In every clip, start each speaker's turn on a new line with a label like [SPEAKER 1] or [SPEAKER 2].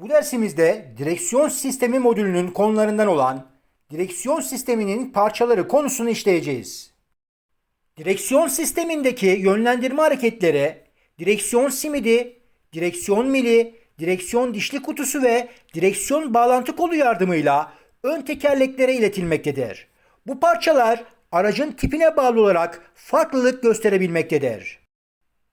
[SPEAKER 1] Bu dersimizde direksiyon sistemi modülünün konularından olan direksiyon sisteminin parçaları konusunu işleyeceğiz. Direksiyon sistemindeki yönlendirme hareketleri direksiyon simidi, direksiyon mili, direksiyon dişli kutusu ve direksiyon bağlantı kolu yardımıyla ön tekerleklere iletilmektedir. Bu parçalar aracın tipine bağlı olarak farklılık gösterebilmektedir.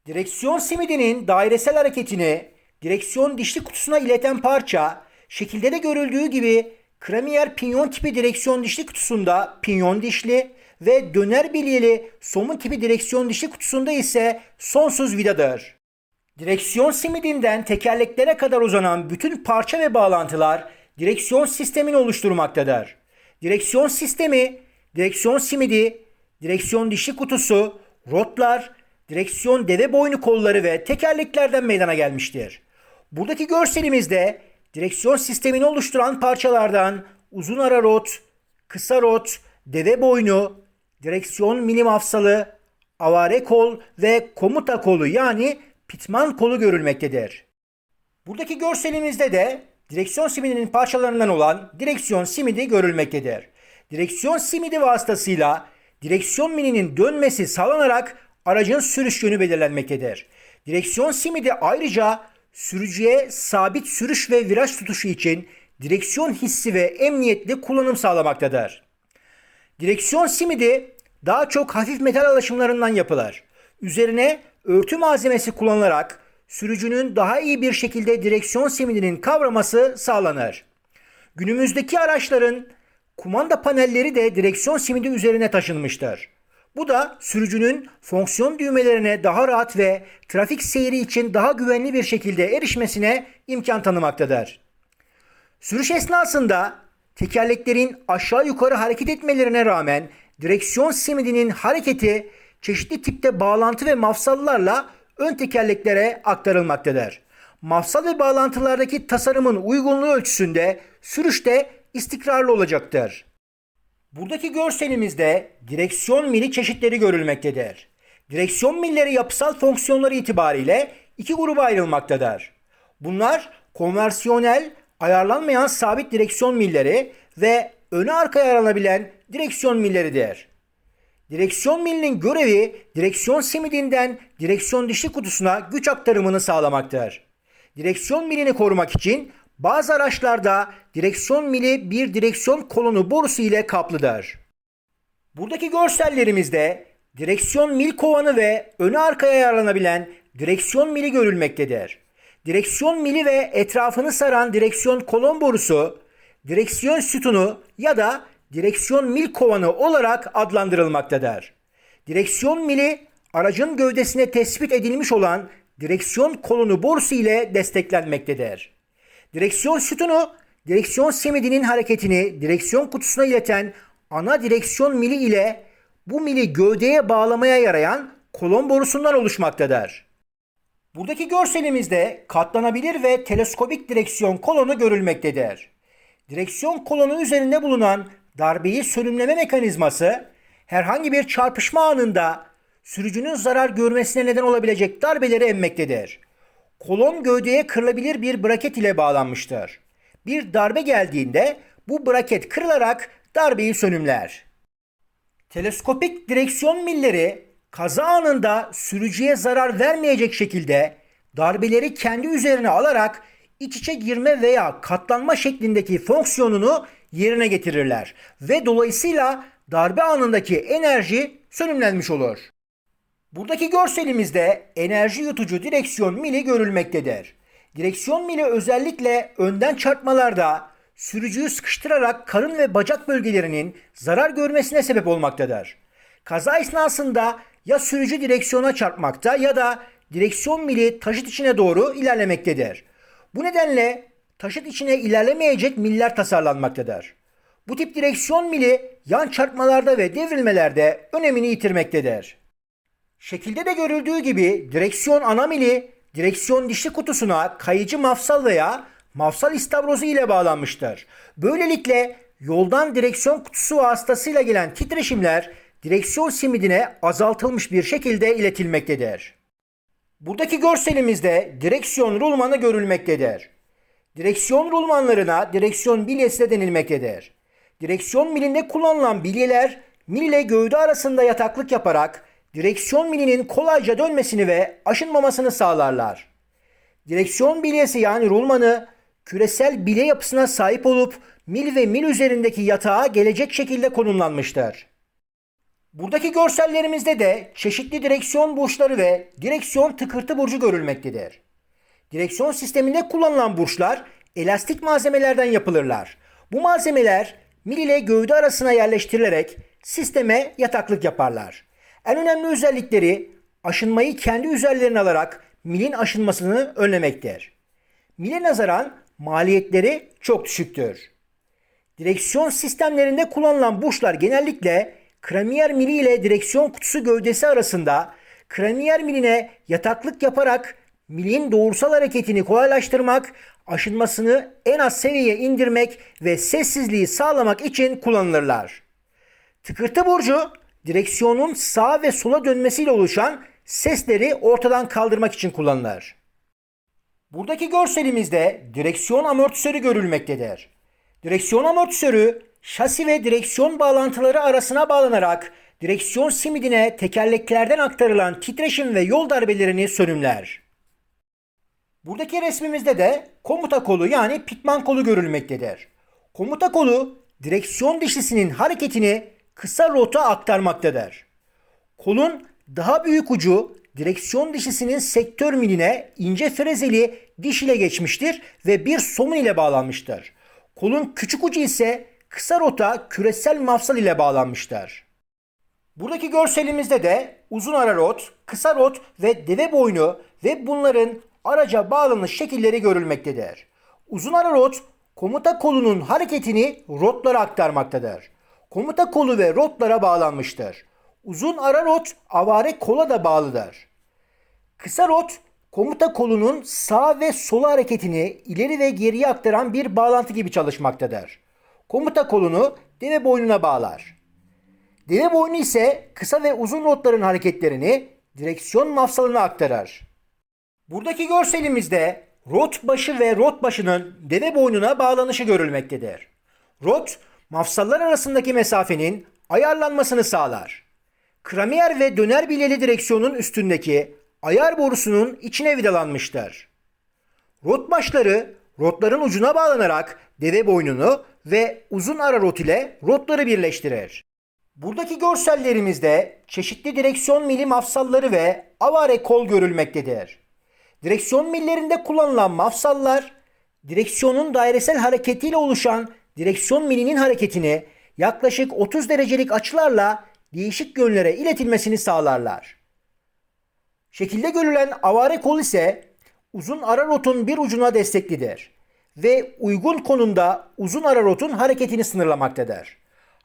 [SPEAKER 1] Direksiyon simidinin dairesel hareketini direksiyon dişli kutusuna ileten parça şekilde de görüldüğü gibi kremiyer pinyon tipi direksiyon dişli kutusunda pinyon dişli ve döner bilyeli somun tipi direksiyon dişli kutusunda ise sonsuz vidadır. Direksiyon simidinden tekerleklere kadar uzanan bütün parça ve bağlantılar direksiyon sistemini oluşturmaktadır. Direksiyon sistemi, direksiyon simidi, direksiyon dişli kutusu, rotlar, direksiyon deve boynu kolları ve tekerleklerden meydana gelmiştir. Buradaki görselimizde direksiyon sistemini oluşturan parçalardan uzun ara rot, kısa rot, deve boynu, direksiyon mini mafsalı, avare kol ve komuta kolu yani pitman kolu görülmektedir. Buradaki görselimizde de direksiyon simidinin parçalarından olan direksiyon simidi görülmektedir. Direksiyon simidi vasıtasıyla direksiyon mininin dönmesi sağlanarak aracın sürüş yönü belirlenmektedir. Direksiyon simidi ayrıca sürücüye sabit sürüş ve viraj tutuşu için direksiyon hissi ve emniyetli kullanım sağlamaktadır. Direksiyon simidi daha çok hafif metal alaşımlarından yapılır. Üzerine örtü malzemesi kullanılarak sürücünün daha iyi bir şekilde direksiyon simidinin kavraması sağlanır. Günümüzdeki araçların kumanda panelleri de direksiyon simidi üzerine taşınmıştır. Bu da sürücünün fonksiyon düğmelerine daha rahat ve trafik seyri için daha güvenli bir şekilde erişmesine imkan tanımaktadır. Sürüş esnasında tekerleklerin aşağı yukarı hareket etmelerine rağmen direksiyon simidinin hareketi çeşitli tipte bağlantı ve mafsallarla ön tekerleklere aktarılmaktadır. Mafsal ve bağlantılardaki tasarımın uygunluğu ölçüsünde sürüşte istikrarlı olacaktır. Buradaki görselimizde direksiyon mili çeşitleri görülmektedir. Direksiyon milleri yapısal fonksiyonları itibariyle iki gruba ayrılmaktadır. Bunlar konversiyonel, ayarlanmayan sabit direksiyon milleri ve öne arkaya ayarlanabilen direksiyon milleridir. Direksiyon milinin görevi direksiyon simidinden direksiyon dişli kutusuna güç aktarımını sağlamaktır. Direksiyon milini korumak için bazı araçlarda direksiyon mili bir direksiyon kolonu borusu ile kaplıdır. Buradaki görsellerimizde direksiyon mil kovanı ve öne arkaya ayarlanabilen direksiyon mili görülmektedir. Direksiyon mili ve etrafını saran direksiyon kolon borusu, direksiyon sütunu ya da direksiyon mil kovanı olarak adlandırılmaktadır. Direksiyon mili aracın gövdesine tespit edilmiş olan direksiyon kolonu borusu ile desteklenmektedir. Direksiyon sütunu direksiyon simidinin hareketini direksiyon kutusuna ileten ana direksiyon mili ile bu mili gövdeye bağlamaya yarayan kolon borusundan oluşmaktadır. Buradaki görselimizde katlanabilir ve teleskopik direksiyon kolonu görülmektedir. Direksiyon kolonu üzerinde bulunan darbeyi sönümleme mekanizması herhangi bir çarpışma anında sürücünün zarar görmesine neden olabilecek darbeleri emmektedir. Kolon gövdeye kırılabilir bir braket ile bağlanmıştır. Bir darbe geldiğinde bu braket kırılarak darbeyi sönümler. Teleskopik direksiyon milleri kaza anında sürücüye zarar vermeyecek şekilde darbeleri kendi üzerine alarak iç içe girme veya katlanma şeklindeki fonksiyonunu yerine getirirler ve dolayısıyla darbe anındaki enerji sönümlenmiş olur. Buradaki görselimizde enerji yutucu direksiyon mili görülmektedir. Direksiyon mili özellikle önden çarpmalarda sürücüyü sıkıştırarak karın ve bacak bölgelerinin zarar görmesine sebep olmaktadır. Kaza esnasında ya sürücü direksiyona çarpmakta ya da direksiyon mili taşıt içine doğru ilerlemektedir. Bu nedenle taşıt içine ilerlemeyecek miller tasarlanmaktadır. Bu tip direksiyon mili yan çarpmalarda ve devrilmelerde önemini yitirmektedir. Şekilde de görüldüğü gibi direksiyon ana mili direksiyon dişli kutusuna kayıcı mafsal veya mafsal istavrozu ile bağlanmıştır. Böylelikle yoldan direksiyon kutusu vasıtasıyla gelen titreşimler direksiyon simidine azaltılmış bir şekilde iletilmektedir. Buradaki görselimizde direksiyon rulmanı görülmektedir. Direksiyon rulmanlarına direksiyon bilyesi de denilmektedir. Direksiyon milinde kullanılan bilyeler mil ile gövde arasında yataklık yaparak direksiyon milinin kolayca dönmesini ve aşınmamasını sağlarlar. Direksiyon bilyesi yani rulmanı küresel bilye yapısına sahip olup mil ve mil üzerindeki yatağa gelecek şekilde konumlanmıştır. Buradaki görsellerimizde de çeşitli direksiyon burçları ve direksiyon tıkırtı burcu görülmektedir. Direksiyon sisteminde kullanılan burçlar elastik malzemelerden yapılırlar. Bu malzemeler mil ile gövde arasına yerleştirilerek sisteme yataklık yaparlar. En önemli özellikleri aşınmayı kendi üzerlerine alarak milin aşınmasını önlemektir. Mile nazaran maliyetleri çok düşüktür. Direksiyon sistemlerinde kullanılan burçlar genellikle kramiyer mili ile direksiyon kutusu gövdesi arasında kramiyer miline yataklık yaparak milin doğrusal hareketini kolaylaştırmak, aşınmasını en az seviyeye indirmek ve sessizliği sağlamak için kullanılırlar. Tıkırtı burcu direksiyonun sağa ve sola dönmesiyle oluşan sesleri ortadan kaldırmak için kullanılır. Buradaki görselimizde direksiyon amortisörü görülmektedir. Direksiyon amortisörü şasi ve direksiyon bağlantıları arasına bağlanarak direksiyon simidine tekerleklerden aktarılan titreşim ve yol darbelerini sönümler. Buradaki resmimizde de komuta kolu yani pitman kolu görülmektedir. Komuta kolu direksiyon dişlisinin hareketini kısa rota aktarmaktadır. Kolun daha büyük ucu direksiyon dişisinin sektör miline ince frezeli diş ile geçmiştir ve bir somun ile bağlanmıştır. Kolun küçük ucu ise kısa rota küresel mafsal ile bağlanmıştır. Buradaki görselimizde de uzun ara rot, kısa rot ve deve boynu ve bunların araca bağlanış şekilleri görülmektedir. Uzun ara rot komuta kolunun hareketini rotlara aktarmaktadır. Komuta kolu ve rotlara bağlanmıştır. Uzun ara rot avare kola da bağlıdır. Kısa rot komuta kolunun sağ ve sola hareketini ileri ve geriye aktaran bir bağlantı gibi çalışmaktadır. Komuta kolunu deve boynuna bağlar. Deve boynu ise kısa ve uzun rotların hareketlerini direksiyon mafsalına aktarır. Buradaki görselimizde rot başı ve rot başının deve boynuna bağlanışı görülmektedir. Rot, mafsallar arasındaki mesafenin ayarlanmasını sağlar. Kramiyer ve döner bilyeli direksiyonun üstündeki ayar borusunun içine vidalanmıştır. Rot başları rotların ucuna bağlanarak deve boynunu ve uzun ara rot ile rotları birleştirir. Buradaki görsellerimizde çeşitli direksiyon mili mafsalları ve avare kol görülmektedir. Direksiyon millerinde kullanılan mafsallar, direksiyonun dairesel hareketiyle oluşan direksiyon milinin hareketini yaklaşık 30 derecelik açılarla değişik yönlere iletilmesini sağlarlar. Şekilde görülen avare kol ise uzun ara rotun bir ucuna desteklidir ve uygun konumda uzun ara rotun hareketini sınırlamaktadır.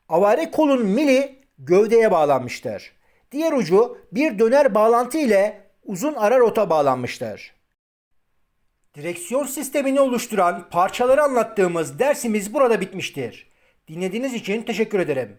[SPEAKER 1] Avare kolun mili gövdeye bağlanmıştır. Diğer ucu bir döner bağlantı ile uzun ara rota bağlanmıştır. Direksiyon sistemini oluşturan parçaları anlattığımız dersimiz burada bitmiştir. Dinlediğiniz için teşekkür ederim.